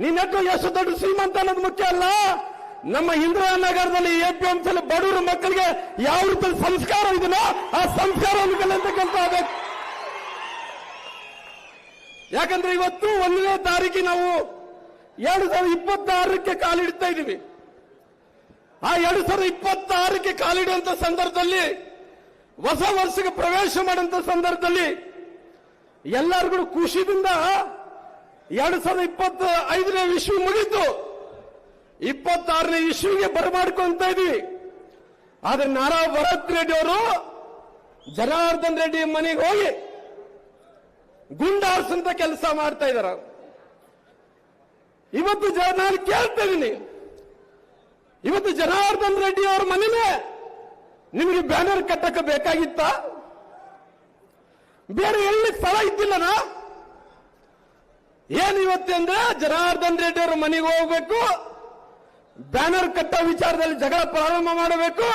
ನಿನ್ನಟ್ಟು ಎಷ್ಟು ದೊಡ್ಡ ಶ್ರೀಮಂತ ಅನ್ನೋದು ಮುಖ್ಯ ಅಲ್ಲ? ನಮ್ಮ ಇಂದಿರಾನಗರದಲ್ಲಿ ಎಪಿಎಂಸಿಯಲ್ಲಿ ಬಡವರ ಮಕ್ಕಳಿಗೆ ಯಾವ ರೀತಿ ಸಂಸ್ಕಾರ ಇದೆಯೋ ಆ ಸಂಸ್ಕಾರ ಯಾಕಂದ್ರೆ ಇವತ್ತು ಒಂದನೇ ತಾರೀಕಿ ನಾವು ಎರಡು ಸಾವಿರದ ಇಪ್ಪತ್ತಾರಕ್ಕೆ ಕಾಲಿಡ್ತಾ ಇದ್ದೀವಿ. ಆ ಎರಡು ಸಾವಿರದ ಇಪ್ಪತ್ತಾರಕ್ಕೆ ಕಾಲಿಡುವಂತ ಸಂದರ್ಭದಲ್ಲಿ, ಹೊಸ ವರ್ಷಕ್ಕೆ ಪ್ರವೇಶ ಮಾಡುವಂತ ಸಂದರ್ಭದಲ್ಲಿ ಎಲ್ಲರಿಗೂ ಖುಷಿದಿಂದ ಎರಡು ಸಾವಿರದ ಇಪ್ಪತ್ತ ಐದನೇ ವಿಶ್ವ ಮುಗಿತು. ಇಪ್ಪತ್ತಾರನೇ ವಿಶ್ವಗೆ ಬರಮಾಡ್ಕೊಂತ ಇದೀವಿ. ಆದ್ರೆ ನಾರಾ ಭರತ್ ರೆಡ್ಡಿ ಅವರು ಜನಾರ್ದನ್ ರೆಡ್ಡಿ ಮನೆಗೆ ಹೋಗಿ ಗುಂಡಾರ್ಸಂತ ಕೆಲಸ ಮಾಡ್ತಾ ಇದಾರ. ಇವತ್ತು ಜನ ನಾನು ಕೇಳ್ತಾ ಇವತ್ತು ಜನಾರ್ದನ್ ರೆಡ್ಡಿ ಅವ್ರ ಮನೆನೇ ನಿಮಗೆ ಬ್ಯಾನರ್ ಕಟ್ಟಕ್ಕೆ ಬೇಕಾಗಿತ್ತ? ಬೇರೆ ಎಲ್ಲಿ ಸ್ಥಳ ಇದ್ದಿಲ್ಲನಾ? ಏನ್ ಇವತ್ತೆಂದ್ರೆ ಜನಾರ್ದನ್ ರೆಡ್ಡಿ ಅವರು ಮನೆಗೆ ಹೋಗ್ಬೇಕು? ಬ್ಯಾನರ್ ಕಟ್ಟೋ ವಿಚಾರದಲ್ಲಿ ಜಗಳ ಪ್ರಾರಂಭ ಮಾಡಬೇಕು.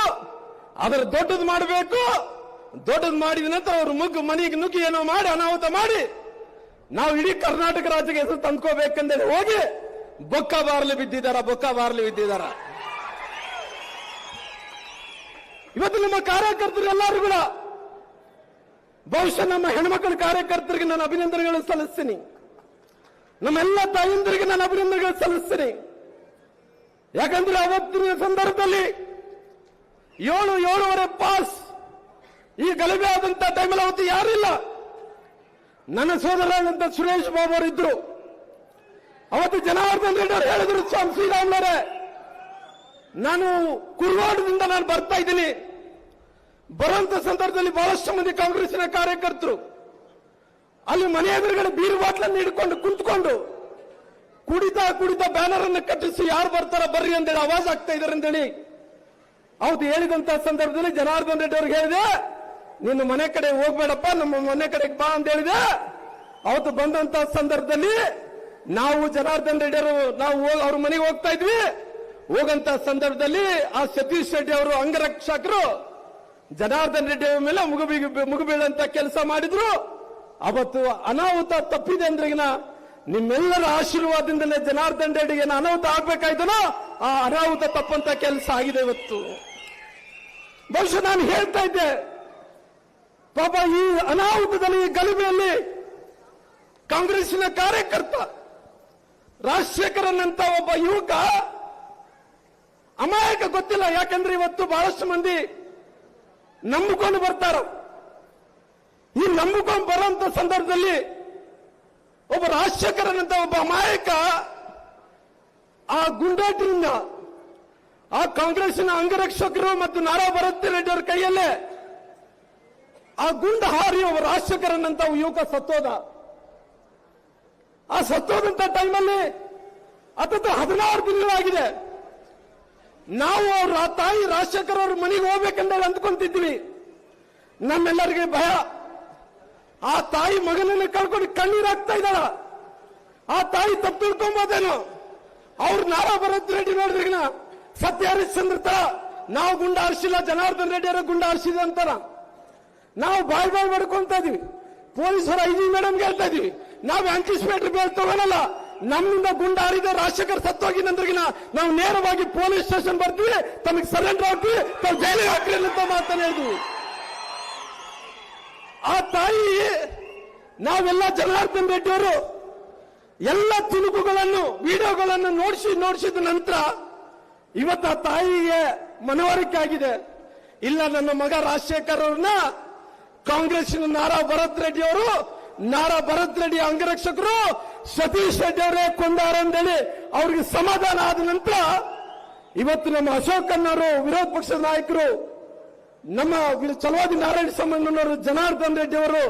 ಅದರ ದೊಡ್ಡದು ಮಾಡಬೇಕು. ದೊಡ್ಡದು ಮಾಡಿದ ನಂತರ ಅವ್ರ ಮುಗ್ಗು ಮನೆಗೆ ನುಗ್ಗಿ ಏನೋ ಮಾಡಿ, ಅನಾಹುತ ಮಾಡಿ. ನಾವು ಇಡೀ ಕರ್ನಾಟಕ ರಾಜ್ಯಕ್ಕೆ ಹೆಸರು ತಂದ್ಕೋಬೇಕಂದೇಳಿ ಹೋಗಿ ಬೊಕ್ಕ ಬಾರ್ಲಿ ಬಿದ್ದಿದಾರ ಬೊಕ್ಕ ಬಾರ್ಲಿ ಬಿದ್ದಿದಾರ ಇವತ್ತು ನಮ್ಮ ಕಾರ್ಯಕರ್ತರು ಎಲ್ಲರೂ ಕೂಡ, ಬಹುಶಃ ನಮ್ಮ ಹೆಣ್ಮಕ್ಳ ಕಾರ್ಯಕರ್ತರಿಗೆ ನಾನು ಅಭಿನಂದನೆಗಳನ್ನು ಸಲ್ಲಿಸ್ತೀನಿ. ನಮ್ಮೆಲ್ಲ ತಾಯಂದಿರಿಗೆ ನಾನು ಅಭಿನಂದನೆಗಳು ಸಲ್ಲಿಸ್ತೇನೆ. ಯಾಕಂದ್ರೆ ಅವತ್ತಿನ ಸಂದರ್ಭದಲ್ಲಿ ಏಳು, ಏಳುವರೆ ಪಾಸ್ ಈ ಗಲಭೆ ಆದಂತ ಟೈಮಲ್ಲಿ ಅವತ್ತು ಯಾರಿಲ್ಲ. ನನ್ನ ಸೋದರಾದಂತ ಸುರೇಶ್ ಬಾಬು ಅವರು ಇದ್ರು ಅವತ್ತು ಜನಾರ್ದನ್ ರೆಡ್ಡಿ ಅವರು ಹೇಳಿದ್ರು, ಸ್ವಾಮಿ ಶ್ರೀರಾಮ್ಲರೇ, ನಾನು ಕುರ್ವಾಡದಿಂದ ನಾನು ಬರ್ತಾ ಇದ್ದೀನಿ. ಬರುವಂತ ಸಂದರ್ಭದಲ್ಲಿ ಬಹಳಷ್ಟು ಮಂದಿ ಕಾಂಗ್ರೆಸ್ನ ಕಾರ್ಯಕರ್ತರು ಅಲ್ಲಿ ಮನೆ ಎದುರುಗಡೆ ಬೀರು ಬಾಟ್ಲನ್ನು ಹಿಡ್ಕೊಂಡು ಕುಂತ್ಕೊಂಡು ಕುಡಿತಾ ಕುಡಿತ ಬ್ಯಾನರ್ ಅನ್ನು ಕಟ್ಟಿಸಿ ಯಾರು ಬರ್ತಾರ ಬರ್ರಿ ಅಂತೇಳಿ ಆವಾಜ್ ಆಗ್ತಾ ಇದಾರೆ ಅಂತೇಳಿ ಹೌದು, ಹೇಳಿದಂತ ಸಂದರ್ಭದಲ್ಲಿ ಜನಾರ್ದನ್ ರೆಡ್ಡಿ ಅವ್ರಿಗೆ ಹೇಳಿದೆ ನಿನ್ನ ಮನೆ ಕಡೆ ಹೋಗ್ಬೇಡಪ್ಪ, ನಮ್ಮ ಮನೆ ಕಡೆಗೆ ಬಾ ಅಂತ ಹೇಳಿದೆ. ಅವತ್ತು ಬಂದಂತ ಸಂದರ್ಭದಲ್ಲಿ ನಾವು ಜನಾರ್ದನ್ ರೆಡ್ಡಿ ಅವರು, ನಾವು ಅವ್ರ ಮನೆಗೆ ಹೋಗ್ತಾ ಇದ್ವಿ. ಹೋಗಂತ ಸಂದರ್ಭದಲ್ಲಿ ಆ ಸತೀಶ್ ರೆಡ್ಡಿ ಅವರು ಅಂಗರಕ್ಷಕರು ಜನಾರ್ದನ್ ರೆಡ್ಡಿ ಮೇಲೆ ಮುಗುಬಿ ಮುಗುಬೀಳಂತ ಕೆಲಸ ಮಾಡಿದ್ರು. ಅವತ್ತು ಅನಾಹುತ ತಪ್ಪಿದೆ ಅಂದ್ರಿಗಿನ ನಿಮ್ಮೆಲ್ಲರ ಆಶೀರ್ವಾದದಿಂದಲೇ ಜನಾರ್ದನ್ ರೆಡ್ಡಿಗೆ ಏನು ಅನಾಹುತ ಆಗ್ಬೇಕಾಯ್ತನೋ ಆ ಅನಾಹುತ ತಪ್ಪಂತ ಕೆಲಸ ಆಗಿದೆ ಇವತ್ತು. ಬಹುಶಃ ನಾನು ಹೇಳ್ತಾ ಇದ್ದೆ, ಪಾಪ ಈ ಅನಾಹುತದಲ್ಲಿ ಈ ಗಲಭೆಯಲ್ಲಿ ಕಾಂಗ್ರೆಸ್ಸಿನ ಕಾರ್ಯಕರ್ತ ರಾಜಶೇಖರನ್ನಂತ ಒಬ್ಬ ಯುವಕ ಅಮಾಯಕ ಗೊತ್ತಿಲ್ಲ, ಯಾಕಂದ್ರೆ ಇವತ್ತು ಬಹಳಷ್ಟು ಮಂದಿ ನಂಬಿಕೊಂಡು ಬರ್ತಾರ. ಈ ನಂಬಿಕೊಂಡು ಬರುವಂತ ಸಂದರ್ಭದಲ್ಲಿ ಒಬ್ಬ ರಾಜಶೇಖರನಂತ ಒಬ್ಬ ಅಮಾಯಕ ಆ ಗುಂಡಾಟಿನಿಂದ ಆ ಕಾಂಗ್ರೆಸ್ನ ಅಂಗರಕ್ಷಕರು ಮತ್ತು ನಾರಾ ಭರತ್ ರೆಡ್ಡಿ ಅವರ ಕೈಯಲ್ಲೇ ಆ ಗುಂಡ ಹಾರಿ ಒಬ್ಬ ರಾಜಶೇಖರನಂತ ಯುವಕ ಸತ್ತೋದ. ಆ ಸತ್ತೋದಂತ ಟೈಮಲ್ಲಿ ಅತ್ತ ಹದಿನಾರು ದಿನಗಳಾಗಿದೆ. ನಾವು ಅವ್ರ ತಾಯಿ ರಾಜಶೇಖರ್ ಅವ್ರ ಮನೆಗೆ ಹೋಗ್ಬೇಕಂತ ಅಂದ್ಕೊಂತಿದ್ವಿ. ನಮ್ಮೆಲ್ಲರಿಗೆ ಭಯ. ಆ ತಾಯಿ ಮಗನನ್ನು ಕಳ್ಕೊಂಡು ಕಣ್ಣೀರಾಗ್ತಾ ಇದ್ದಾಳ ಆ ತಾಯಿ ತಪ್ಪು ತಿಳ್ಕೊಂಬೋದೇನು? ಅವ್ರು ನಾರ ಭರತ್ ರೆಡ್ಡಿ ನೋಡಿದ್ರಿ ಸತ್ಯ ಹರಿಶ್ಚಂದ್ರ ತರ ನಾವು ಗುಂಡ ಹರಿಸಿಲ್ಲ, ಜನಾರ್ದನ್ ರೆಡ್ಡಿ ಅವರ ಗುಂಡ ಹರಿಸಿದ ಅಂತಾರ. ನಾವು ಬಾಯ್ ಬಾಯ್ ಮಾಡ್ಕೊಂತ ಇದೀವಿ. ಪೊಲೀಸರು ಐಜಿ ಮೇಡಮ್ ಹೇಳ್ತಾ ಇದೀವಿ. ನಾವು ಆಂಟಿಸಿಪೇಟರ್ ಬೇಲ್ ನಮ್ಮಿಂದ ಗುಂಡ ಹರಿದ ರಾಜಶೇಖರ್ ಸತ್ತೋಗಿನಂದ್ರಿಗಿನ ನಾವು ನೇರವಾಗಿ ಪೊಲೀಸ್ ಸ್ಟೇಷನ್ ಬರ್ತೀವಿ, ತಮಗೆ ಸರೆಂಡರ್ ಆಗ್ತೀವಿ, ತಾವು ಜೈಲಿಗೆ ಹಾಕ್ರಿ ಅಂತ ಮಾತನ್ನ ಹೇಳಿದ್ವಿ ಆ ತಾಯಿ, ನಾವೆಲ್ಲ ಜನಾರ್ದನ್ ರೆಡ್ಡಿ ಅವರು ಎಲ್ಲ ತುಣುಕುಗಳನ್ನು, ವಿಡಿಯೋಗಳನ್ನು ನೋಡಿಸಿ ನೋಡಿಸಿದ ನಂತರ ಇವತ್ತು ಆ ತಾಯಿಗೆ ಮನವರಿಕೆ ಆಗಿದೆ. ಇಲ್ಲ, ನನ್ನ ಮಗ ರಾಜಶೇಖರ್ ಅವ್ರನ್ನ ಕಾಂಗ್ರೆಸ್ಸಿನ ನಾರಾ ಭರತ್ ರೆಡ್ಡಿ ಅವರು, ನಾರಾ ಭರತ್ ರೆಡ್ಡಿ ಅಂಗರಕ್ಷಕರು ಸತೀಶ್ ರೆಡ್ಡಿ ಅವರೇ ಕೊಂದಾರಂದೇಳಿ ಅವ್ರಿಗೆ ಸಮಾಧಾನ ಆದ ನಂತರ ಇವತ್ತು ನಮ್ಮ ಅಶೋಕ್ ಅನ್ನೋರು ವಿರೋಧ ಪಕ್ಷದ ನಾಯಕರು ನಮ್ಮ ಚಲವಾದಿ ನಾರಾಯಣ ಸಂಬಂಧನವರು ಜನಾರ್ದನ್ ರೆಡ್ಡಿ ಅವರು,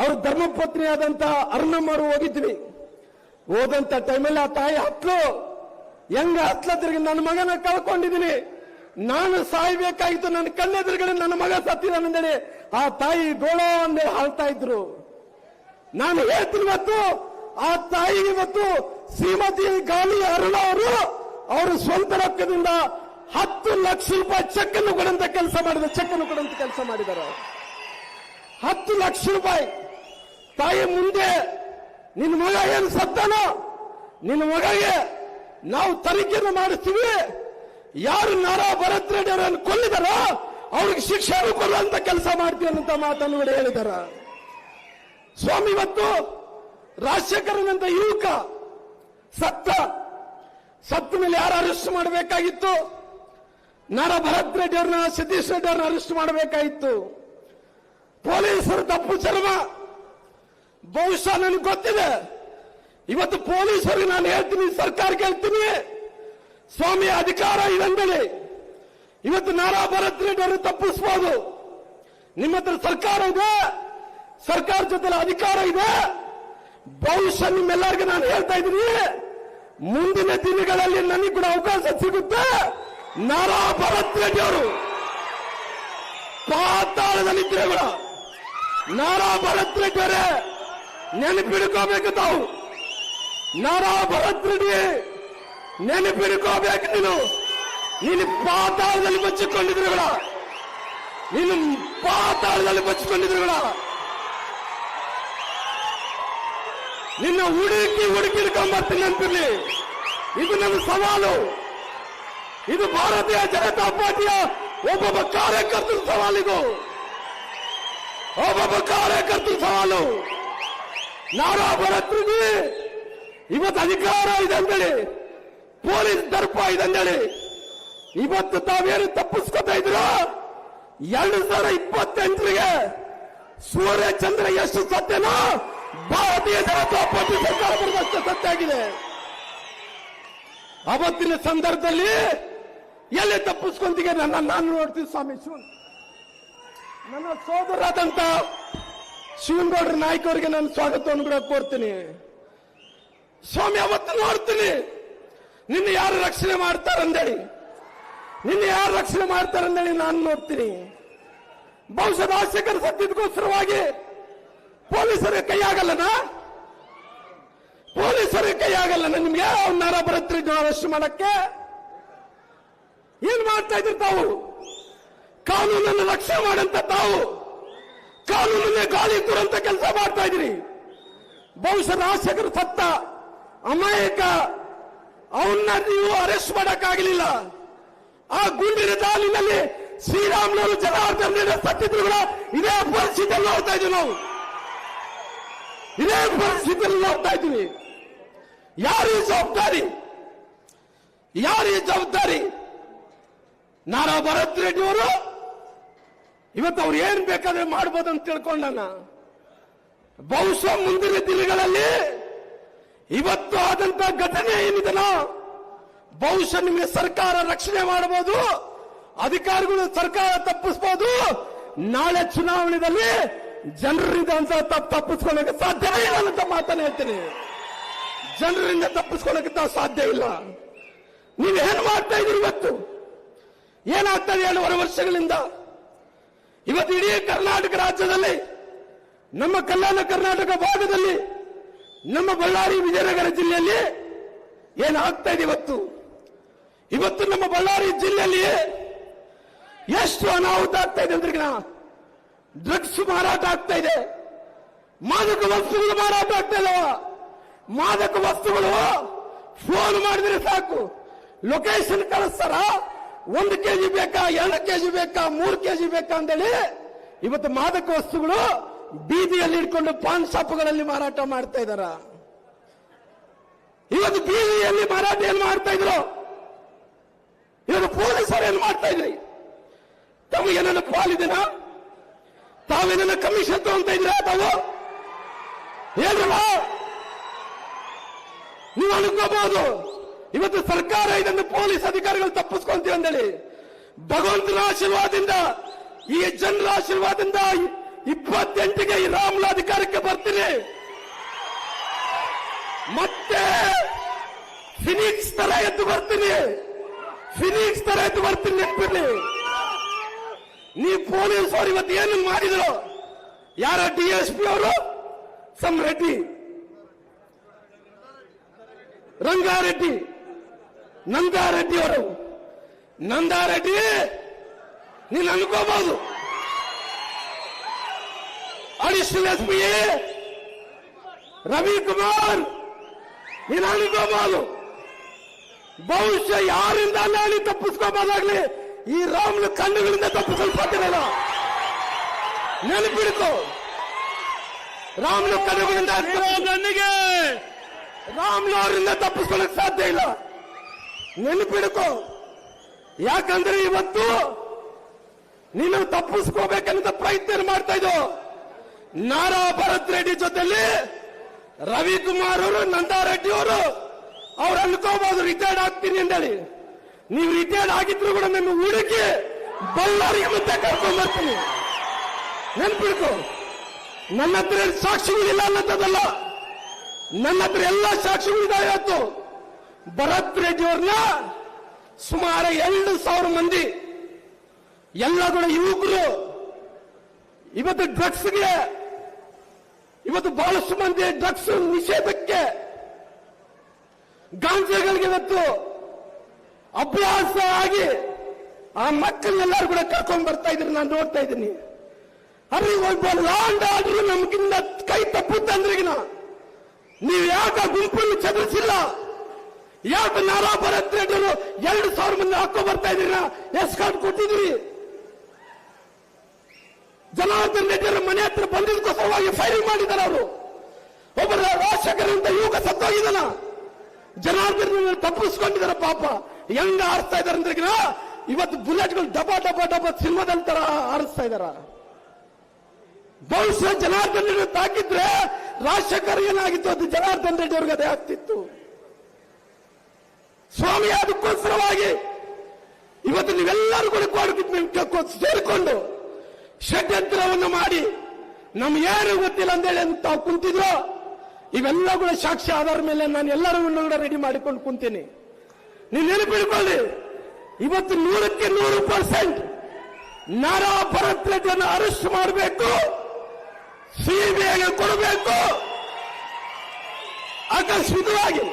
ಅವ್ರ ಧರ್ಮಪತ್ನಿಯಾದಂತ ಅರ್ಣಮ್ಮ ಅವರು ಹೋಗಿದ್ವಿ. ಹೋದಂತ ಟೈಮಲ್ಲಿ ಆ ತಾಯಿ ಹತ್ಲು. ಹೆಂಗ ಹತ್ಲದ್ರಿಗೆ ನನ್ನ ಮಗನ ಕಳ್ಕೊಂಡಿದ್ದೀನಿ ನಾನು ಸಾಯ್ಬೇಕಾಗಿತ್ತು, ನನ್ನ ಕಣ್ಣೆದುರುಗಡೆ ನನ್ನ ಮಗ ಸತ್ತಿದ್ದಾನಂದೇಳಿ ಆ ತಾಯಿ ಗೋಳೋ ಅಂದೇ ಹಾಳ್ತಾ ಇದ್ರು. ನಾನು ಹೇಳ್ತೀನಿ ಇವತ್ತು, ಆ ತಾಯಿ ಇವತ್ತು ಶ್ರೀಮತಿ ಗಾಳಿ ಅರುಣ ಅವರು ಅವರು ಸ್ವಂತ ರೊಕ್ಕದಿಂದ ಹತ್ತು ಲಕ್ಷ ರೂಪಾಯಿ ಚೆಕ್ ಅನ್ನು ಕೊಡಂತ ಕೆಲಸ ಮಾಡಿದ ಚೆಕ್ ಅನ್ನು ಕೊಡಂತ ಕೆಲಸ ಮಾಡಿದ್ದಾರೆ ಹತ್ತು ಲಕ್ಷ ರೂಪಾಯಿ. ತಾಯಿ ಮುಂದೆ ನಿನ್ನ ಮಗ ಏನು ಸತ್ತಾನೋ ನಿನ್ನ ಮಗಗೆ ನಾವು ತನಿಖೆಯನ್ನು ಮಾಡಿಸ್ತೀವಿ. ಯಾರು ನಾರಾ ಭರತ್ ರೆಡ್ಡಿ ಅವರನ್ನು ಕೊಲ್ಲಿದಾರೋ, ಅವ್ರಿಗೆ ಶಿಕ್ಷೆಯನ್ನು ಕೊಲ್ಲುವಂತ ಕೆಲಸ ಮಾಡ್ತೀವಿ ಅಂತ ಮಾತನ್ನು ಹೇಳಿದಾರ. ಸ್ವಾಮಿ, ಇವತ್ತು ರಾಜಶೇಖರನಂತ ಯುವಕ ಸತ್ತ. ಸತ್ತ ಮೇಲೆ ಯಾರು ಅರೆಸ್ಟ್ ಮಾಡಬೇಕಾಗಿತ್ತು? ನಾರಾ ಭರತ್ ರೆಡ್ಡಿ ಅವ್ರನ್ನ ಅರೆಸ್ಟ್ ಮಾಡಬೇಕಾಗಿತ್ತು ಪೊಲೀಸರು ತಪ್ಪು ಚರ್ಮ. ಬಹುಶಃ ನನಗೆ ಗೊತ್ತಿದೆ. ಇವತ್ತು ಪೊಲೀಸರಿಗೆ ನಾನು ಹೇಳ್ತೀನಿ, ಸರ್ಕಾರಕ್ಕೆ ಹೇಳ್ತೀನಿ. ಸ್ವಾಮಿ, ಅಧಿಕಾರ ಇದಂದೇಳಿ ಇವತ್ತು ನಾರಾ ಭರತ್ ರೆಡ್ಡಿ ಅವರು ತಪ್ಪಿಸ್ಬೋದು. ನಿಮ್ಮ ಹತ್ರ ಸರ್ಕಾರ ಇದೆ. ಸರ್ಕಾರ ಜೊತೆ ಅಧಿಕಾರ ಇದೆ. ಬಹುಶಃ ನಿಮ್ಮೆಲ್ಲರಿಗೂ ನಾನು ಹೇಳ್ತಾ ಇದ್ದೀನಿ. ಮುಂದಿನ ದಿನಗಳಲ್ಲಿ ನನಗೆ ಕೂಡ ಅವಕಾಶ ಸಿಗುತ್ತೆ. ನಾರಾ ಭರತ್ ರೆಡ್ಡಿ ಅವರು. ಪಾತಾಳದಲ್ಲಿದ್ರೆ ಕೂಡ ನಾರಾ ಭರತ್ ನೆನಪಿಡ್ಕೋಬೇಕು ತಾವು. ನಾರಾ ಭರತ್ ನೆನಪಿಡ್ಕೋಬೇಕು ನೀನು. ನೀನು ಪಾತಾಳದಲ್ಲಿ ಮಚ್ಚಿಕೊಂಡಿದ್ರುಗಳ ನೀನು ಪಾತಾಳದಲ್ಲಿ ಬಚ್ಚಿಕೊಂಡಿದ್ರುಗಳ ನಿನ್ನ ಹುಡುಕಿ ಹುಡುಕಿ ಹಿಡ್ಕೊಂಬರ್ತೀನಿ ನೆನಪಿರ್ಲಿ ಇದು ನನ್ನ ಸವಾಲು. ಇದು ಭಾರತೀಯ ಜನತಾ ಪಾರ್ಟಿಯ ಒಬ್ಬೊಬ್ಬ ಕಾರ್ಯಕರ್ತರ ಸವಾಲಿದು ಒಬ್ಬೊಬ್ಬ ಕಾರ್ಯಕರ್ತರ ಸವಾಲು. ನಾರಾ ಭರತ್ರಿಗೆ ಇವತ್ತು ಅಧಿಕಾರ ಇದೆ ಅಂತೇಳಿ, ಪೊಲೀಸ್ ದರ್ಪ ಇದೆ ಅಂತೇಳಿ, ಇವತ್ತು ತಾವೇನು ತಪ್ಪಿಸ್ಕೊತಾ ಇದ್ರ ಎರಡು ಸಾವಿರ ಇಪ್ಪತ್ತೆಂಟರಿಗೆ ಸೂರ್ಯ ಚಂದ್ರ ಎಷ್ಟು ಸತ್ಯನೋ, ಭಾರತೀಯ ಜನತಾ ಪಾರ್ಟಿ ಸರ್ಕಾರ ಬರುವಷ್ಟು ಸತ್ಯ ಆಗಿದೆ. ಅವತ್ತಿನ ಸಂದರ್ಭದಲ್ಲಿ ಎಲ್ಲಿ ತಪ್ಪಿಸ್ಕೊಂತಿಗೆ ನನ್ನ ನಾನು ನೋಡ್ತೀನಿ ಸ್ವಾಮಿ ಶಿವನ್ ನನ್ನ ಸೋದರಾದಂತ ಶಿವನ್ಗೌಡ್ರ ನಾಯ್ಕ ಅವರಿಗೆ ನಾನು ಸ್ವಾಗತವನ್ನು ಕೂಡ ಕೋರ್ತೀನಿ. ಸ್ವಾಮಿ, ಅವತ್ತು ನೋಡ್ತೀನಿ. ನಿನ್ನ ಯಾರು ರಕ್ಷಣೆ ಮಾಡ್ತಾರಂದೇಳಿ ನಿನ್ನ ಯಾರು ರಕ್ಷಣೆ ಮಾಡ್ತಾರಂದೇಳಿ ನಾನು ನೋಡ್ತೀನಿ. ಬಹುಶಃ ರಾಜಶೇಖರ್ ಸತ್ತಿದ್ದಕ್ಕೋಸ್ಕರವಾಗಿ ಪೊಲೀಸರಿಗೆ ಕೈ ಆಗಲ್ಲನ? ಪೊಲೀಸರಿಗೆ ಕೈ ಆಗಲ್ಲನ ನಿಮ್ಗೆ? ನರ ಬರತ್ರಿ ಅರೆಸ್ಟ್ ಮಾಡಕ್ಕೆ? ಏನ್ ಮಾಡ್ತಾ ಇದ್ರು ತಾವು? ಕಾನೂನನ್ನು ರಕ್ಷಣೆ ಮಾಡಂತ ತಾವು? ಕಾನೂನನ್ನೇ ಗಾಳಿ ತುರಂತ ಕೆಲಸ ಮಾಡ್ತಾ ಇದ್ರಿ ಬಹುಶಃ ರಾಜಶೇಖರ್ ಸತ್ತ ಅಮಾಯಕ, ಅವನ್ನ ನೀವು ಅರೆಸ್ಟ್ ಮಾಡಕ್ಕಾಗಲಿಲ್ಲ. ಆ ಗುಂಡಿನ ದಾಳಿನಲ್ಲಿ ಶ್ರೀರಾಮ್ನವರು ಜನಾರ್ದನ್ ಸತ್ತಿದ್ರು ಕೂಡ ಇದೇ ಪರಿಸ್ಥಿತಿಯಲ್ಲಿ ನೋಡ್ತಾ ಇದ್ವಿ ನಾವು. ಇದೇ ಪರಿಸ್ಥಿತಿಯಲ್ಲಿ ನೋಡ್ತಾ ಇದ್ದೀವಿ. ಯಾರು ಜವಾಬ್ದಾರಿ? ಯಾರು ಜವಾಬ್ದಾರಿ? ನಾರಾ ಭರತ್ ರೆಡ್ಡಿ ಇವತ್ತು ಅವ್ರು ಏನ್ ಬೇಕಾದ್ರೆ ಮಾಡ್ಬೋದು ಅಂತ ತಿಳ್ಕೊಂಡನ ಬಹುಶಃ ಮುಂದಿನ ದಿನಗಳಲ್ಲಿ ಇವತ್ತು ಆದಂತ ಘಟನೆ ಏನಿದನ, ಬಹುಶಃ ನಿಮಗೆ ಸರ್ಕಾರ ರಕ್ಷಣೆ ಮಾಡಬಹುದು ಅಧಿಕಾರಿಗಳು ಸರ್ಕಾರ ತಪ್ಪಿಸಬಹುದು ನಾಳೆ ಚುನಾವಣೆಯಲ್ಲಿ ಜನರಿಂದ ತಪ್ಪು ತಪ್ಪಿಸ್ಕೊಳ್ಳೋಕೆ ಸಾಧ್ಯವೇ ಇಲ್ಲ ಅಂತ ಮಾತನ್ನ ಹೇಳ್ತೀನಿ. ಜನರಿಂದ ತಪ್ಪಿಸ್ಕೊಳ್ಳೋಕೆ ಸಾಧ್ಯ ಇಲ್ಲ. ನೀವೇನು ಮಾಡ್ತಾ ಇದ್ದೀರಿ ಇವತ್ತು? ಏನಾಗ್ತಾ ಎರಡೂವರೆ ವರ್ಷಗಳಿಂದ? ಇವತ್ತು ಇಡೀ ಕರ್ನಾಟಕ ರಾಜ್ಯದಲ್ಲಿ, ನಮ್ಮ ಕಲ್ಯಾಣ ಕರ್ನಾಟಕ ಭಾಗದಲ್ಲಿ, ನಮ್ಮ ಬಳ್ಳಾರಿ, ವಿಜಯನಗರ ಜಿಲ್ಲೆಯಲ್ಲಿ ಏನಾಗ್ತಾ ಇದೆ ಇವತ್ತು? ಇವತ್ತು ನಮ್ಮ ಬಳ್ಳಾರಿ ಜಿಲ್ಲೆಯಲ್ಲಿ ಎಷ್ಟು ಅನಾಹುತ ಆಗ್ತಾ ಇದೆ ಅಂದ್ರೆ ಡ್ರಗ್ಸ್ ಮಾರಾಟ ಆಗ್ತಾ ಇದೆ. ಮಾದಕ ವಸ್ತುಗಳು ಮಾರಾಟ ಆಗ್ತಾ ಇದಾವ. ಮಾದಕ ವಸ್ತುಗಳು ಫೋನ್ ಮಾಡಿದ್ರೆ ಸಾಕು. ಲೊಕೇಶನ್ ಕಳಿಸ್ತಾರ? ಒಂದು ಕೆಜಿ ಬೇಕಾ, ಎರಡು ಕೆಜಿ ಬೇಕಾ, ಮೂರು ಕೆಜಿ ಬೇಕಾ ಅಂತೇಳಿ ಇವತ್ತು ಮಾದಕ ವಸ್ತುಗಳು ಬೀದಿಯಲ್ಲಿ ಇಟ್ಕೊಂಡು ಪಾನ್ ಶಾಪ್ಗಳಲ್ಲಿ ಮಾರಾಟ ಮಾಡ್ತಾ ಇದಾರ. ಇವತ್ತು ಬೀದಿಯಲ್ಲಿ ಮಾರಾಟ ಏನ್ ಮಾಡ್ತಾ ಇದ್ರು. ಇವತ್ತು ಪೊಲೀಸರು ಏನ್ ಮಾಡ್ತಾ ಇದ್ರಿ? ತಮಗೇನ ಪಾಲಿದಿನ ತಾವೇನ ಕಮಿಷನ್ ತಗೊಂತ ಇದ್ರ ತಾವು? ಹೇಳ್ರಲ್ಲ? ನೀವು ಅನ್ಕೋಬಹುದು. ಇವತ್ತು ಸರ್ಕಾರ ಇದನ್ನು ಪೊಲೀಸ್ ಅಧಿಕಾರಿಗಳು ತಪ್ಪಿಸ್ಕೊಂತೀವಿ ಅಂದೇಳಿ. ಭಗವಂತನ ಆಶೀರ್ವಾದದಿಂದ, ಈ ಜನರ ಆಶೀರ್ವಾದದಿಂದ ಇಪ್ಪತ್ತೆಂಟಿಗೆ ಈ ರಾಮುಲ ಅಧಿಕಾರಕ್ಕೆ ಬರ್ತೀನಿ. ಮತ್ತೆ ಫಿನಿಕ್ಸ್ ತರ ಎದ್ದು ಬರ್ತೀನಿ. ಫಿನಿಕ್ಸ್ ತರ ಎದ್ದು ಬರ್ತೀನಿ ನೆನಪಿರ್ಲಿ. ನೀವು ಪೊಲೀಸ್ ಅವರು ಇವತ್ತು ಏನು ಮಾಡಿದ್ರು? ಯಾರ ಡಿ ಎಸ್ ಪಿ ಅವರು? ಸಮ್ ರೆಡ್ಡಿ ರಂಗಾರೆಡ್ಡಿ. ನಂದಾರೆಡ್ಡಿ ಅವರು. ನಂದಾರೆಡ್ಡಿ ನೀನು ಅನ್ಕೋಬಹುದು ಅಡಿಷನಲ್ ಎಸ್ ಪಿ ರವಿಕುಮಾರ್ ನೀನು ಅನ್ಕೋಬಹುದು ಬಹುಶಃ ಯಾರಿಂದ ನಾನು ತಪ್ಪಿಸ್ಕೋಬಹುದಾಗ್ಲಿ ಈ ರಾಮನ ಕಣ್ಣುಗಳಿಂದ ತಪ್ಪಿಸಲು ಸಾಧ್ಯವಿಲ್ಲ ನೆನಪಿಡ್ಕೋ. ರಾಮನ ಕಣ್ಣುಗಳಿಂದ ನನಗೆ ರಾಮ್ನವರಿಂದ ತಪ್ಪಿಸ್ಕೊಳ್ಳಕ್ ಸಾಧ್ಯ ಇಲ್ಲ. ನೆನಪಿಡ್ಕೋ. ಯಾಕಂದ್ರೆ ಇವತ್ತು ನೀನು ತಪ್ಪಿಸ್ಕೋಬೇಕಂತ ಪ್ರಯತ್ನ ಮಾಡ್ತಾ ಇದ್ದು ನಾರಾ ಭರತ್ ರೆಡ್ಡಿ ಜೊತೆಲಿ ರವಿಕುಮಾರ್ ಅವರು ನಂದಾರೆಡ್ಡಿ ಅವರು, ಅವ್ರು ಅನ್ಕೋಬಹುದು ರಿಟೈರ್ಡ್ ಆಗ್ತೀನಿ ಅಂತೇಳಿ ನೀವು ರಿಟೈರ್ಡ್ ಆಗಿದ್ರು ಕೂಡ ನನ್ನ ಹುಡುಕಿ ಬಳ್ಳಾರಿಗೆ ಮತ್ತೆ ಕರ್ಕೊಂಡ್ ಬರ್ತೀನಿ. ನೆನ್ಪಿಡ್ಕೋ. ನನ್ನ ಹತ್ರ ಸಾಕ್ಷಿಗಳಿಲ್ಲ ಅನ್ನೋದಲ್ಲ. ನನ್ನ ಹತ್ರ ಎಲ್ಲ ಸಾಕ್ಷಿಗಳಿದಾವೆ ಇವತ್ತು. ಭರತ್ ರೆಡ್ಡಿಯವ್ರನ್ನ ಸುಮಾರು ಎರಡು ಸಾವಿರ ಮಂದಿ, ಎಲ್ಲ ಕೂಡ ಯುವಕರು. ಇವತ್ತು ಡ್ರಗ್ಸ್ಗೆ, ಇವತ್ತು ಬಹಳಷ್ಟು ಮಂದಿ ಡ್ರಗ್ಸ್ ನಿಷೇಧಕ್ಕೆ ಗಾಂಜಾಗಳಿಗೆ ಇವತ್ತು ಅಭ್ಯಾಸ ಆಗಿ ಆ ಮಕ್ಕಳನ್ನೆಲ್ಲರೂ ಕೂಡ ಕರ್ಕೊಂಡು ಬರ್ತಾ ಇದ್ರು, ನಾನು ನೋಡ್ತಾ ಇದ್ದೀನಿ. ಅರೆ ಒಬ್ಬ ಲಾಂಡ್ ಆದ್ರೂ ನಮ್ಗಿಂತ ಕೈ ತಪ್ಪುತ್ತಂದ್ರಿಗಿನ ನೀವು ಯಾಕೆ ಗುಂಪು ಯಾಕೆ ನಾರಾ ಭರತ್ ರೆಡ್ಡಿಯವರು ಎರಡು ಸಾವಿರ ಮಂದಿ ಹಾಕೋ ಬರ್ತಾ ಇದ್ದೀರಾ? ಕಾರ್ಡ್ ಕೊಟ್ಟಿದ್ರಿ ಜನಾರ್ದನ್ ರೆಡ್ಡಿ ಮನೆ ಹತ್ರ ಬಂದಿದ್ದಕ್ಕೋಸ್ಕರವಾಗಿ ಫೈರಿಂಗ್ ಮಾಡಿದ್ದಾರೆ ಅವರು. ಒಬ್ಬರ ರಾಜಶೇಖರಂತ ಯುವಕ ಸತ್ತೋಗಿದ್ದಾನ. ಜನಾರ್ದನ್ ರೆಡ್ಡಿ ತಪ್ಪಿಸ್ಕೊಂಡಿದ್ದಾರೆ ಪಾಪ. ಹೆಂಗ ಆರಿಸ್ತಾ ಇದಾರೆ ಅಂದ್ರೆ ಇವತ್ತು ಬುಲೆಟ್ಗಳು ಡಬ ಡಬ ಡಬ ಸಿನಿಮಾದಲ್ಲಿ ತರ ಆರಿಸ್ತಾ ಇದಾರ ಬಹುಶಃ ಜನಾರ್ದನ್ ರೆಡ್ಡಿ ತಾಕಿದ್ರೆ ರಾಜಶೇಖರ್ ಏನಾಗಿತ್ತು? ಅದು ಜನಾರ್ದನ್ ರೆಡ್ಡಿ ಅವ್ರಿಗೆ ಅದೇ ಆಗ್ತಿತ್ತು. ಸ್ವಾಮಿ, ಅದಕ್ಕೋಸ್ಕರವಾಗಿ ಇವತ್ತು ನೀವೆಲ್ಲರೂ ಕೂಡ ಕೋಡ್ ಸೇರಿಕೊಂಡು ಷಡ್ಯಂತ್ರವನ್ನು ಮಾಡಿ ನಮ್ಗೆ ಯಾರು ಗೊತ್ತಿಲ್ಲ ಅಂತೇಳಿ ಅಂತ ತಾವು ಕುಂತಿದ್ರು, ಇವೆಲ್ಲ ಕೂಡ ಸಾಕ್ಷಿ ಆಧಾರ ಮೇಲೆ ನಾನು ಎಲ್ಲರನ್ನು ಕೂಡ ರೆಡಿ ಮಾಡಿಕೊಂಡು ಕುಂತೀನಿ. ನೀವು ನೆನಪಿಡ್ಕೊಳ್ಳಿ, ಇವತ್ತು ನೂರಕ್ಕೆ ನೂರು ಪರ್ಸೆಂಟ್ ನಾರಾ ಭರತ್ ರೆಡ್ಡಿಯನ್ನು ಅರೆಸ್ಟ್ ಮಾಡಬೇಕು ಸಿಬಿಐಗೆ ಕೊಡಬೇಕು. ಆಕಸ್ಮಿಕವಾಗಿ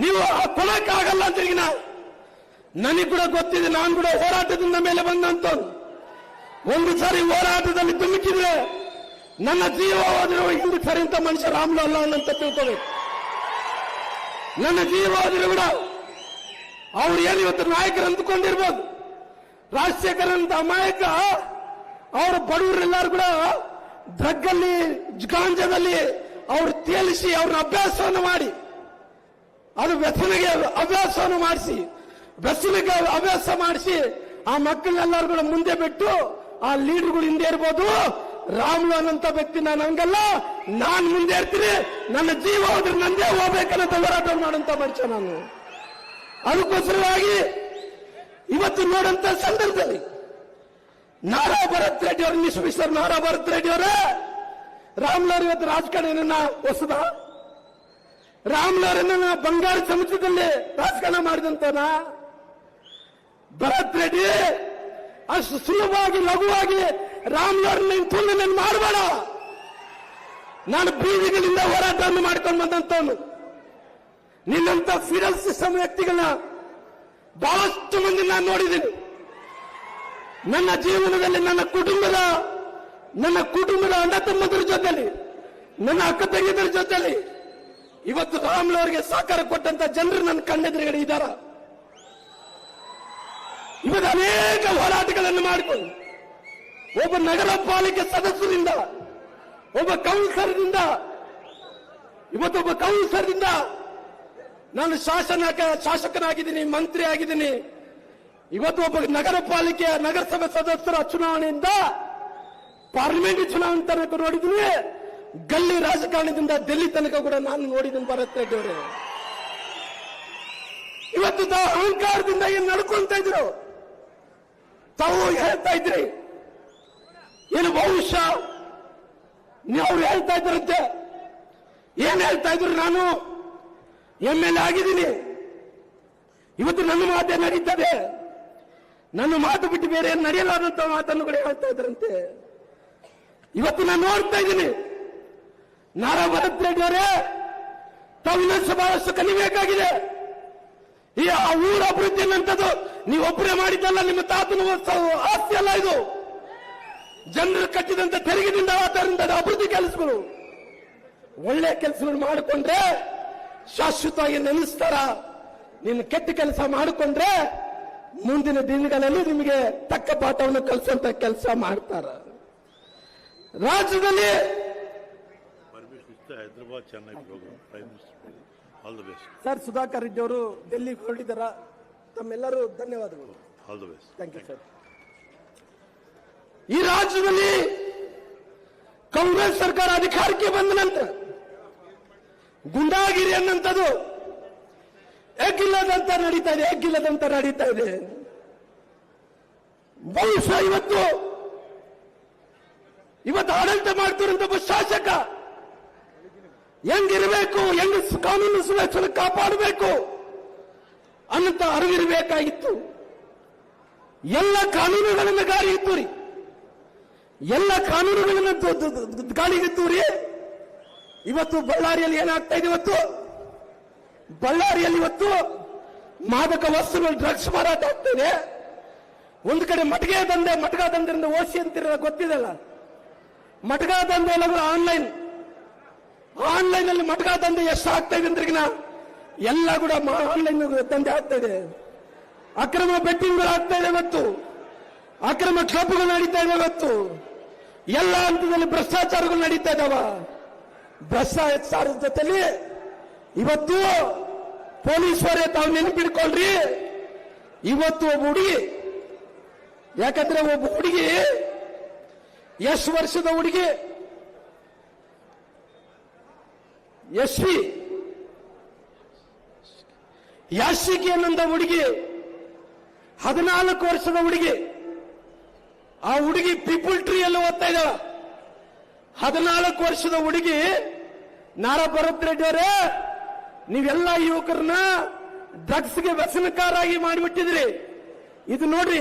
ನೀವು ಕೊಡಕ್ಕಾಗಲ್ಲ ಅಂತ ಈಗ ನನಗೆ ಕೂಡ ಗೊತ್ತಿದೆ, ನಾನು ಕೂಡ ಹೋರಾಟದಿಂದ ಮೇಲೆ ಬಂದಂತ ಒಂದು ಸಾರಿ ಹೋರಾಟದಲ್ಲಿ ಧುಮುಕಿದ್ರೆ ನನ್ನ ಜೀವ ಹೋದ್ರೆ ಹಿಂದೆ ಸರಿ ಅಂತ ಮನುಷ್ಯ ರಾಮ್ಲು ಅಲ್ಲ ಅಂತ ತಿಳ್ಕೋಬೇಕು. ನನ್ನ ಜೀವ ಹೋದ್ರೆ ಕೂಡ ಅವ್ರು ಏನು ಇವತ್ತು ನಾಯಕರು ಅಂದುಕೊಂಡಿರ್ಬೋದು. ರಾಜಶೇಖರ್ ಅಂತ ಅಮಾಯಕ ಅವರು ಬಡವರೆಲ್ಲರೂ ಕೂಡ ಡ್ರಗ್ ಅಲ್ಲಿ ಗಾಂಜಾದಲ್ಲಿ ಅವ್ರು ತೇಲಿಸಿ ಅವ್ರನ್ನ ಅಭ್ಯಾಸವನ್ನು ಮಾಡಿ ಅದು ವ್ಯಸನಿಗೆ ಅಭ್ಯಾಸವನ್ನು ಮಾಡಿಸಿ, ವ್ಯಸನಿಗೆ ಅಭ್ಯಾಸ ಮಾಡಿಸಿ, ಆ ಮಕ್ಕಳನ್ನೆಲ್ಲರೂ ಮುಂದೆ ಬಿಟ್ಟು, ಆ ಲೀಡರ್ಗಳು ಹಿಂದೆ ಇರ್ಬೋದು. ರಾಮ್ಲು ಅನ್ನಂತ ವ್ಯಕ್ತಿ ನಾನು ಹಂಗಲ್ಲ. ನಾನು ಮುಂದೆ ಇರ್ತೀನಿ. ನನ್ನ ಜೀವ ಹೋದ್ರೆ ನಂದೇ ಹೋಗ್ಬೇಕನ್ನೋ ಹೋರಾಟ ಮಾಡಂತ ಮನುಷ್ಯ ನಾನು. ಅದಕ್ಕೋಸ್ಕರವಾಗಿ ಇವತ್ತು ನೋಡಂತ ಸಂದರ್ಭದಲ್ಲಿ ನಾರಾ ಭರತ್ ರೆಡ್ಡಿ ಅವರು ಮಿಸ್ಟರ್ ನಾರಾ ಭರತ್ ರೆಡ್ಡಿ ಅವರೇ ರಾಮ್ಲವ್ರು ಇವತ್ತು ರಾಜಕಾರಣ ಹೊಸದ ರಾಮ್ಲವರನ್ನ ಬಂಗಾರ ಸಮುದ್ರದಲ್ಲಿ ರಾಜಕಾರಣ ಮಾಡಿದಂತನ ಭರತ್ ರೆಡ್ಡಿ ಅಷ್ಟು ಸುಲಭವಾಗಿ, ಲಘುವಾಗಿ ರಾಮ್ಲಾರನ್ನ ತುಲನೆ ಮಾಡಬೇಡ. ನಾನು ಬೀದಿಗಳಿಂದ ಹೋರಾಟವನ್ನು ಮಾಡ್ಕೊಂಡು ಬಂದಂತವನು ನಿನ್ನಂತ ಫಿಡಲ್ ಸಿಸ್ಟಮ್ ವ್ಯಕ್ತಿಗಳನ್ನ ಬಹಳಷ್ಟು ಮಂದಿ ನಾನು ನೋಡಿದ್ದೀನಿ. ನನ್ನ ಜೀವನದಲ್ಲಿ, ನನ್ನ ಕುಟುಂಬದ ನನ್ನ ಕುಟುಂಬದ ಅಣ್ಣ ತಮ್ಮದ್ರ ಜೊತೆಲಿ, ನನ್ನ ಅಕ್ಕ ತಂಗಿದ್ರ ಜೊತೆಲಿ ಇವತ್ತು ರಾಮ್ಲವರಿಗೆ ಸಹಕಾರ ಕೊಟ್ಟಂತ ಜನರು ನನ್ನ ಕಣ್ಣೆದುರುಗಡೆ ಇದ್ದಾರ? ಇವತ್ತು ಅನೇಕ ಹೋರಾಟಗಳನ್ನು ಮಾಡಿಕೊಂಡು ಒಬ್ಬ ನಗರ ಪಾಲಿಕೆ ಸದಸ್ಯರಿಂದ, ಒಬ್ಬ ಕೌನ್ಸಲರ್ದಿಂದ ಇವತ್ತೊಬ್ಬ ಕೌನ್ಸಲರ್ದಿಂದ ನಾನು ಶಾಸನ ಶಾಸಕನಾಗಿದ್ದೀನಿ ಮಂತ್ರಿ ಆಗಿದ್ದೀನಿ ಇವತ್ತು ಒಬ್ಬ ನಗರ ಪಾಲಿಕೆಯ ನಗರಸಭೆ ಸದಸ್ಯರ ಚುನಾವಣೆಯಿಂದ ಪಾರ್ಲಿಮೆಂಟ್ ಚುನಾವಣೆ ತನಕ ನೋಡಿದ್ದೀನಿ. ಗಲ್ಲಿ ರಾಜಕಾರಣದಿಂದ ಡೆಲ್ಲಿ ತನಕ ಕೂಡ ನಾನು ನೋಡಿದ್ದೀನಿ ಭರತ್ ರೆಡ್ಡಿ ಇವತ್ತು ತಾವು ಅಹಂಕಾರದಿಂದ ಏನ್ ನಡ್ಕೊಂತ ಇದ್ರು? ತಾವು ಹೇಳ್ತಾ ಇದ್ರಿ. ಏನು ಬಹುಶಃ? ನೀವು ಹೇಳ್ತಾ ಇದ್ರಂತೆ. ಏನ್ ಹೇಳ್ತಾ ಇದ್ರು ನಾನು? ಎಂ ಎಲ್ ಎ ಆಗಿದ್ದೀನಿ. ಇವತ್ತು ನನ್ನ ಮಾತೇ ನಡೀತದೆ. ನನ್ನ ಮಾತು ಬಿಟ್ಟು ಬೇರೆ ನಡೆಯಲಾದಂತ ಮಾತನ್ನು ಕೂಡ ಹೇಳ್ತಾ ಇದ್ರಂತೆ. ಇವತ್ತು ನಾನು ನೋಡ್ತಾ ಇದ್ದೀನಿ. ನಾರಾ ಭರತ್ ರೆಡ್ಡಿ ಅವರೇ ಕಲಿಬೇಕಾಗಿದೆ ಈ ಆ ಊರ ಅಭಿವೃದ್ಧಿ ಅನ್ನಂಥದ್ದು ನೀವು ಒಬ್ಬರೇ ಮಾಡಿದ್ದಲ್ಲ, ನಿಮ್ಮ ತಾತನ ಆಸ್ತಿ ಅಲ್ಲ ಇದು. ಜನರು ಕಟ್ಟಿದಂತ ತೆರಿಗೆದಿಂದ ಆತರಿಂದ ಅಭಿವೃದ್ಧಿ ಕೆಲಸಗಳು. ಒಳ್ಳೆ ಕೆಲಸಗಳು ಮಾಡಿಕೊಂಡ್ರೆ ಶಾಶ್ವತವಾಗಿ ನೆನೆಸ್ತಾರ. ನೀನು ಕೆಟ್ಟ ಕೆಲಸ ಮಾಡಿಕೊಂಡ್ರೆ ಮುಂದಿನ ದಿನಗಳಲ್ಲಿ ನಿಮಗೆ ತಕ್ಕ ಪಾಠವನ್ನು ಕಲಿಸಂತ ಕೆಲಸ ಮಾಡ್ತಾರ. ರಾಜ್ಯದಲ್ಲಿ ಇಷ್ಟ Hyderabad Chennai program prime minister all the best sir Sudhakar Reddy ಅವರು ಡೆಲ್ಲಿಗೆ ಹೊರಟಿದ್ದಾರ? ತಮ್ಮೆಲ್ಲರೂ ಧನ್ಯವಾದಗಳು. All the best thank you sir ಈ ರಾಜ್ಯದಲ್ಲಿ ಕಾಂಗ್ರೆಸ್ ಸರ್ಕಾರ ಅಧಿಕಾರಕ್ಕೆ ಬಂದ ನಂತರ ಗುಂಡಾಗಿರಿ ಅನ್ನಂಥದ್ದು ಎಗ್ಗಿಲ್ಲದಂತ ನಡೀತಾ ಇದೆ ಎಗ್ಗಿಲ್ಲದಂತ ನಡೀತಾ ಇದೆ. ಬಹುಶಃ ಇವತ್ತು ಇವತ್ತು ಆಡಳಿತ ಮಾಡ್ತಿರುವಂತ ಒಬ್ಬ ಶಾಸಕ ಹೆಂಗಿರಬೇಕು, ಹೆಂಗ್ ಕಾನೂನು ಸುವ್ಯವಸ್ಥೆ ಕಾಪಾಡಬೇಕು ಅನ್ನಂತ ಅರಿವಿರಬೇಕಾಗಿತ್ತು. ಎಲ್ಲ ಕಾನೂನುಗಳನ್ನ ಗಾಳಿಗೆ ತೂರಿ ಎಲ್ಲ ಕಾನೂನುಗಳನ್ನ ಗಾಳಿಗೆ ತೂರಿ ಇವತ್ತು ಬಳ್ಳಾರಿಯಲ್ಲಿ ಏನಾಗ್ತಾ ಇದೆ ಇವತ್ತು? ಬಳ್ಳಾರಿಯಲ್ಲಿ ಇವತ್ತು ಮಾದಕ ವಸ್ತುಗಳು ಡ್ರಗ್ಸ್ ಮಾರಾಟ ಆಗ್ತಾ ಇದೆ. ಒಂದು ಕಡೆ ಮಟಗೆ ದಂಧೆ ಮಟಗ ದಂಧೆಯಿಂದ ಓಸಿ ಅಂತಿರೋ ಗೊತ್ತಿದಲ್ಲ ಮಟಗ ದಂಧೆ ಆನ್ಲೈನ್ ಆನ್ಲೈನ್ ಅಲ್ಲಿ ಮಟ್ಕ ದಂಧೆ ಎಷ್ಟು ಆಗ್ತಾ ಇದೆ ಅಂದ್ರೆ ಎಲ್ಲ ಕೂಡ ಆನ್ಲೈನ್ ದಂಧೆ ಆಗ್ತಾ ಇದೆ. ಅಕ್ರಮ ಬೆಟ್ಟಿಂಗ್ಗಳು ಆಗ್ತಾ ಇದೆ ಇವತ್ತು. ಅಕ್ರಮ ಕ್ಲಬ್ಗಳು ನಡೀತಾ ಇದೆ ಇವತ್ತು. ಎಲ್ಲ ಹಂತದಲ್ಲಿ ಭ್ರಷ್ಟಾಚಾರಗಳು ನಡೀತಾ ಇದಾವ. ಭ್ರಷ್ಟಾಚಾರದ ಜೊತೆಲಿ ಇವತ್ತು ಪೊಲೀಸರೇ ತಾವು ನೆನಪಿಡ್ಕೊಳ್ರಿ ಇವತ್ತು ಒಬ್ಬ ಹುಡುಗಿ, ಯಾಕಂದ್ರೆ ಒಬ್ಬ ಹುಡುಗಿ ಎಷ್ಟು ವರ್ಷದ ಹುಡುಗಿ ಯಶ್ವಿ ಯಾಶಿಕಿ ಅನ್ನಂತ ಹುಡುಗಿ, ಹದಿನಾಲ್ಕು ವರ್ಷದ ಹುಡುಗಿ, ಆ ಹುಡುಗಿ ಪೀಪಲ್ ಟ್ರೀ ಅಲ್ಲಿ ಓದ್ತಾ ಇದ್ದಾಳ. ಹದಿನಾಲ್ಕು ವರ್ಷದ ಹುಡುಗಿ, ನಾರ ಭರತ್ ರೆಡ್ಡಿ ಅವರೇ, ನೀವೆಲ್ಲ ಯುವಕರನ್ನ ಡ್ರಗ್ಸ್ಗೆ ವ್ಯಸನಕಾರಾಗಿ ಮಾಡಿಬಿಟ್ಟಿದ್ರಿ ಇದು ನೋಡ್ರಿ,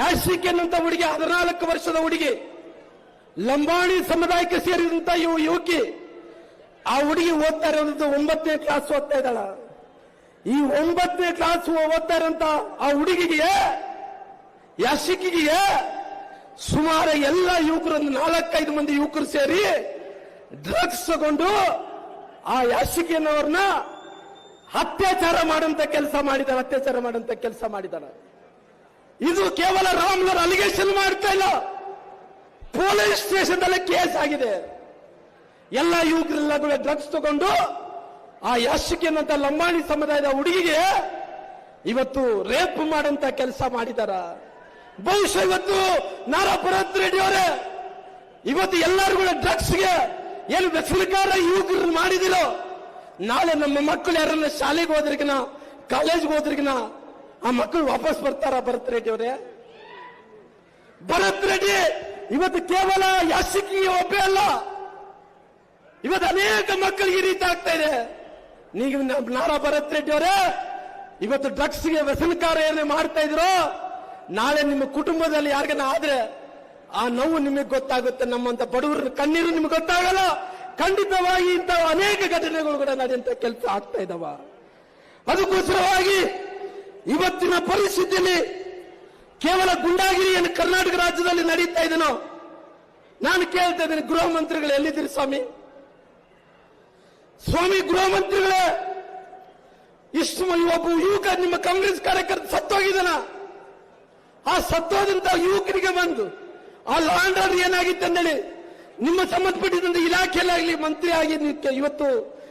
ಯಾಶಿಕೆ ಅನ್ನಂತ ಹುಡುಗಿ, ಹದಿನಾಲ್ಕು ವರ್ಷದ ಹುಡುಗಿ, ಲಂಬಾಣಿ ಸಮುದಾಯಕ್ಕೆ ಸೇರಿದಂತ ಯುವಕಿ ಆ ಹುಡುಗಿ ಓದ್ತಾ ಇರೋದು ಒಂಬತ್ತನೇ ಕ್ಲಾಸ್ ಓದ್ತಾ ಇದ್ದಾಳ ಈ ಒಂಬತ್ತನೇ ಕ್ಲಾಸ್ ಓದ್ತಾ ಇರೋಂತ ಆ ಹುಡುಗಿಗೆ ಯಶಿಕಿಗೆಯೇ ಸುಮಾರು ಎಲ್ಲ ಯುವಕರು, ಒಂದು ನಾಲ್ಕೈದು ಮಂದಿ ಯುವಕರು ಸೇರಿ ಡ್ರಗ್ಸ್ ತಗೊಂಡು ಆ ಯಾಶಿಕಿಯನ್ನವ್ರನ್ನ ಅತ್ಯಾಚಾರ ಮಾಡಂತ ಕೆಲಸ ಮಾಡಿದಾರೆ ಅತ್ಯಾಚಾರ ಮಾಡಂತ ಕೆಲಸ ಮಾಡಿದಾರೆ ಇದು ಕೇವಲ ರಾಮ್ನವ್ರ ಅಲಿಗೇಷನ್ ಮಾಡ್ತಾ ಇಲ್ಲ. ಪೊಲೀಸ್ ಸ್ಟೇಷನ್ ಕೇಸ್ ಆಗಿದೆ. ಎಲ್ಲ ಯುವಕರೆಲ್ಲ ಡ್ರಗ್ಸ್ ತಗೊಂಡು ಆ ಯಾಶಿಕೆನಂತ ಲಂಬಾಣಿ ಸಮುದಾಯದ ಹುಡುಗಿಗೆ ಇವತ್ತು ರೇಪ್ ಮಾಡಂತ ಕೆಲಸ ಮಾಡಿದಾರ. ಬಹುಶಃ ಇವತ್ತು ನಾರಾ ಭರತ್ ರೆಡ್ಡಿ ಅವರೇ. ಇವತ್ತು ಎಲ್ಲರೂ ಕೂಡ ಡ್ರಗ್ಸ್ಗೆ ಏನು ವ್ಯಸನಕಾರ ಯುವಕರು ಮಾಡಿದಿರೋ. ನಾಳೆ ನಮ್ಮ ಮಕ್ಕಳು ಯಾರನ್ನ ಶಾಲೆಗೆ ಹೋದ್ರಿಗಿನ ಕಾಲೇಜ್ಗೆ ಹೋದ್ರಿಗಿನ ಆ ಮಕ್ಕಳು ವಾಪಸ್ ಬರ್ತಾರ, ಭರತ್ ರೆಡ್ಡಿ ಅವರೇ. ಭರತ್ ರೆಡ್ಡಿ, ಇವತ್ತು ಕೇವಲ ಯಾಶಿಕಿ ಒಬ್ಬೇ ಅಲ್ಲ. ಇವತ್ತು ಅನೇಕ ಮಕ್ಕಳಿಗೆ ರೀತಿ ಆಗ್ತಾ ಇದೆ. ನೀವು ನಾರಾ ಭರತ್ ರೆಡ್ಡಿ ಅವರೇ, ಇವತ್ತು ಡ್ರಗ್ಸ್ಗೆ ವ್ಯಸನಕಾರ ಏನೇ ಮಾಡ್ತಾ ಇದ್ರು. ನಾಳೆ ನಿಮ್ಮ ಕುಟುಂಬದಲ್ಲಿ ಯಾರಿಗನ ಆದ್ರೆ ಆ ನೋವು ನಿಮಗೆ ಗೊತ್ತಾಗುತ್ತೆ. ನಮ್ಮಂತ ಬಡವರ ಕಣ್ಣೀರು ನಿಮ್ಗೆ ಗೊತ್ತಾಗಲ್ಲ. ಖಂಡಿತವಾಗಿ ಇಂತಹ ಅನೇಕ ಘಟನೆಗಳು ಕೂಡ ನಡೆಯುವಂತ ಕೆಲಸ ಆಗ್ತಾ ಇದಾವ. ಅದಕ್ಕೋಸ್ಕರವಾಗಿ ಇವತ್ತಿನ ಪರಿಸ್ಥಿತಿಯಲ್ಲಿ ಕೇವಲ ಗುಂಡಾಗಿರಿಯನ್ನು ಕರ್ನಾಟಕ ರಾಜ್ಯದಲ್ಲಿ ನಡೀತಾ ಇದನೋ, ನಾನು ಕೇಳ್ತಾ ಇದ್ದೀನಿ ಗೃಹ ಮಂತ್ರಿಗಳು ಎಲ್ಲಿದ್ದೀರಿ ಸ್ವಾಮಿ? ಸ್ವಾಮಿ ಗೃಹ ಮಂತ್ರಿಗಳೇ, ಇಷ್ಟು ಒಬ್ಬ ಯುವಕ ನಿಮ್ಮ ಕಾಂಗ್ರೆಸ್ ಕಾರ್ಯಕರ್ತ ಸತ್ತೋಗಿದ್ದಾನ. ಆ ಸತ್ತೋದಂತ ಯುವಕರಿಗೆ ಬಂದು, ಆ ಲಾಂಡ್ ಆರ್ಡರ್ ಏನಾಗಿತ್ತು ಅಂದೇಳಿ, ನಿಮ್ಮ ಸಂಬಂಧಪಟ್ಟಿದ್ದಂತ ಇಲಾಖೆಯಲ್ಲಾಗಲಿ ಮಂತ್ರಿ ಆಗಿ ಇವತ್ತು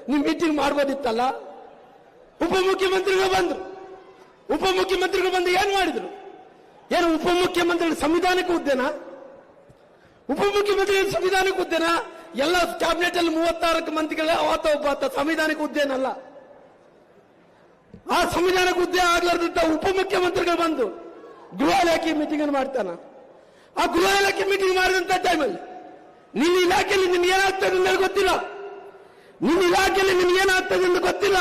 ನೀವು ಮೀಟಿಂಗ್ ಮಾಡ್ಬೋದಿತ್ತಲ್ಲ? ಉಪಮುಖ್ಯಮಂತ್ರಿಗಳು ಬಂದ್ರು. ಉಪಮುಖ್ಯಮಂತ್ರಿಗಳು ಬಂದು ಏನ್ ಮಾಡಿದ್ರು? ಏನು ಉಪಮುಖ್ಯಮಂತ್ರಿಗಳು ಸಂವಿಧಾನಕ್ಕೆ ಹುದ್ದೆನಾ ಉಪಮುಖ್ಯಮಂತ್ರಿಗಳು ಸಂವಿಧಾನಕ್ಕೆ ಹುದ್ದೆನಾ ಎಲ್ಲ ಕ್ಯಾಬಿನೆಟ್ ಅಲ್ಲಿ ಮೂವತ್ತಾರಕ್ಕೆ ಮಂತ್ರಿಗಳ, ಅವತ್ತ ಒಬ್ಬ ಸಂವಿಧಾನಿಕ ಹುದ್ದೆನಲ್ಲ ಆ ಸಂವಿಧಾನಕ್ಕೆ ಹುದ್ದೆ ಆಗ್ಲಾರ್ದಂತ ಉಪಮುಖ್ಯಮಂತ್ರಿಗಳು ಬಂದು ಗೃಹ ಇಲಾಖೆ ಮೀಟಿಂಗ್ ಅನ್ನು ಮಾಡ್ತಾನ. ಆ ಗೃಹ ಇಲಾಖೆ ಮೀಟಿಂಗ್ ಮಾಡಿದಂತ ಟೈಮಲ್ಲಿ ನಿನ್ನ ಇಲಾಖೆಯಲ್ಲಿ ನಿನ್ಗೆ ಏನಾಗ್ತದೆ ಅಂತ ಗೊತ್ತಿಲ್ಲ. ನಿನ್ನ ಇಲಾಖೆಯಲ್ಲಿ ನಿನ್ಗೆ ಏನಾಗ್ತದೆ ಅಂತ ಗೊತ್ತಿಲ್ಲ.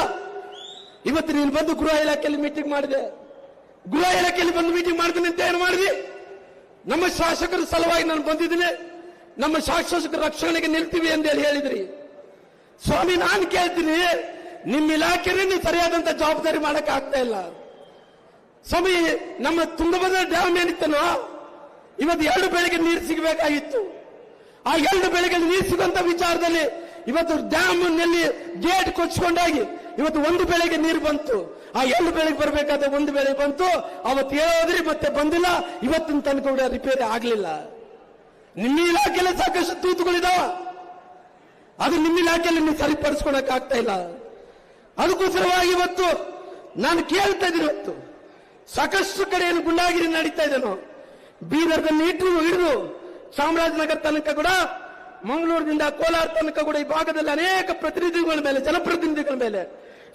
ಇವತ್ತು ನೀನು ಬಂದು ಗೃಹ ಇಲಾಖೆಯಲ್ಲಿ ಮೀಟಿಂಗ್ ಮಾಡಿದೆ. ಗೃಹ ಇಲಾಖೆಯಲ್ಲಿ ಬಂದು ಮೀಟಿಂಗ್ ಮಾಡ್ತೀನಿ ಅಂತ ಏನು ಮಾಡಿದಿ? ನಮ್ಮ ಶಾಸಕರ ಸಲುವಾಗಿ ನಾನು ಬಂದಿದ್ದೀನಿ. ನಮ್ಮ ಶಾಶ್ವತ ರಕ್ಷಣೆಗೆ ನಿಲ್ತೀವಿ ಅಂತ ಹೇಳಿ ಹೇಳಿದ್ರಿ. ಸ್ವಾಮಿ, ನಾನು ಕೇಳ್ತೀನಿ, ನಿಮ್ಮ ಇಲಾಖೆನೇ ಸರಿಯಾದಂತ ಜವಾಬ್ದಾರಿ ಮಾಡಕ್ ಆಗ್ತಾ ಇಲ್ಲ. ಸ್ವಾಮಿ, ನಮ್ಮ ತುಂಗಭದ್ರಾ ಡ್ಯಾಮ್ ಏನಿತ್ತನೋ, ಇವತ್ತು ಎರಡು ಬೆಳೆಗೆ ನೀರು ಸಿಗಬೇಕಾಗಿತ್ತು. ಆ ಎರಡು ಬೆಳೆಗೆ ನೀರು ಸಿಗುವಂತ ವಿಚಾರದಲ್ಲಿ ಇವತ್ತು ಡ್ಯಾಮ್ನಲ್ಲಿ ಗೇಟ್ ಕೊಚ್ಕೊಂಡಾಗಿ ಇವತ್ತು ಒಂದು ಬೆಳೆಗೆ ನೀರು ಬಂತು. ಆ ಎರಡು ಬೆಳೆಗೆ ಬರಬೇಕಾದ ಒಂದು ಬೆಳೆ ಬಂತು. ಅವತ್ತು ಹೇಳೋದ್ರಿ, ಮತ್ತೆ ಬಂದಿಲ್ಲ. ಇವತ್ತಿನ ತನಕ ರಿಪೇರಿ ಆಗ್ಲಿಲ್ಲ. ನಿಮ್ಮ ಇಲಾಖೆಯಲ್ಲಿ ಸಾಕಷ್ಟು ತೂತುಗಳಿದಾವ ಅದು ನಿಮ್ಮ ಇಲಾಖೆಯಲ್ಲಿ ನೀವು ಸರಿಪಡಿಸ್ಕೊಳಕ್ ಆಗ್ತಾ ಇಲ್ಲ? ಅದಕ್ಕೋಸ್ಕರವಾಗಿ ಇವತ್ತು ನಾನು ಕೇಳ್ತಾ ಇದ್ದೀನಿ ಇವತ್ತು. ಸಾಕಷ್ಟು ಕಡೆಯಲ್ಲಿ ಗುಂಡಾಗಿರಿ ನಡೀತಾ ಇದ್ದೇನು ಬೀದರ್ದಲ್ಲಿ ಇಟ್ಟು ಹಿಡಿದು ಚಾಮರಾಜನಗರ ತನಕ ಕೂಡ, ಮಂಗಳೂರಿನಿಂದ ಕೋಲಾರ ತನಕ ಕೂಡ ಈ ಭಾಗದಲ್ಲಿ ಅನೇಕ ಪ್ರತಿನಿಧಿಗಳ ಮೇಲೆ, ಜನಪ್ರತಿನಿಧಿಗಳ ಮೇಲೆ,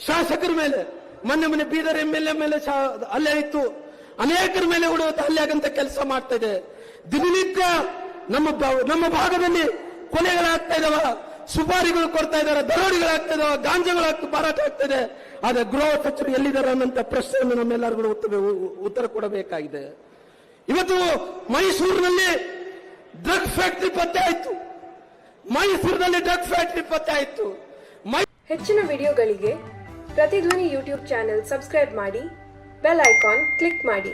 ಶಾಸಕರ ಮೇಲೆ, ಮೊನ್ನೆ ಮೊನ್ನೆ ಬೀದರ್ ಎಂ ಎಲ್ ಎ ಮೇಲೆ ಹಲ್ಲೆ ಇತ್ತು. ಅನೇಕರ ಮೇಲೆ ಕೂಡ ಅಲ್ಲಿ ಆಗಂತ ಕೆಲಸ ಮಾಡ್ತಾ ಇದೆ. ದಿನನಿತ್ಯ ನಮ್ಮ ನಮ್ಮ ಭಾಗದಲ್ಲಿ ಕೊಲೆಗಳಾಗ್ತಾ ಇದಾವ. ಸುಪಾರಿಗಳು ಕೊಡ್ತಾ ಇದಾರೆ, ದರೋಡಿಗಳಾಗ್ತಾ ಇದಾವ ಗಾಂಜಾಗಳು ಮಾರಾಟ ಆಗ್ತಾ ಇದೆ. ಆದ್ರೆ ಗೃಹ ಸಚಿವರು ಎಲ್ಲಿದ್ದಾರೆ ಅನ್ನೋಂಥ ಪ್ರಶ್ನೆಯನ್ನು ನಮ್ಮೆಲ್ಲರಿಗೂ ಉತ್ತರ ಕೊಡಬೇಕಾಗಿದೆ. ಇವತ್ತು ಮೈಸೂರಿನಲ್ಲಿ ಡ್ರಗ್ ಫ್ಯಾಕ್ಟ್ರಿ ಪತ್ತೆ ಆಯಿತು. ಮೈಸೂರಿನಲ್ಲಿ ಡ್ರಗ್ ಫ್ಯಾಕ್ಟ್ರಿ ಪತ್ತೆ ಆಯಿತು. ಹೆಚ್ಚಿನ ವಿಡಿಯೋಗಳಿಗೆ ಪ್ರತಿಧ್ವನಿ ಯೂಟ್ಯೂಬ್ ಚಾನೆಲ್ ಸಬ್ಸ್ಕ್ರೈಬ್ ಮಾಡಿ, ಬೆಲ್ ಐಕಾನ್ ಕ್ಲಿಕ್ ಮಾಡಿ.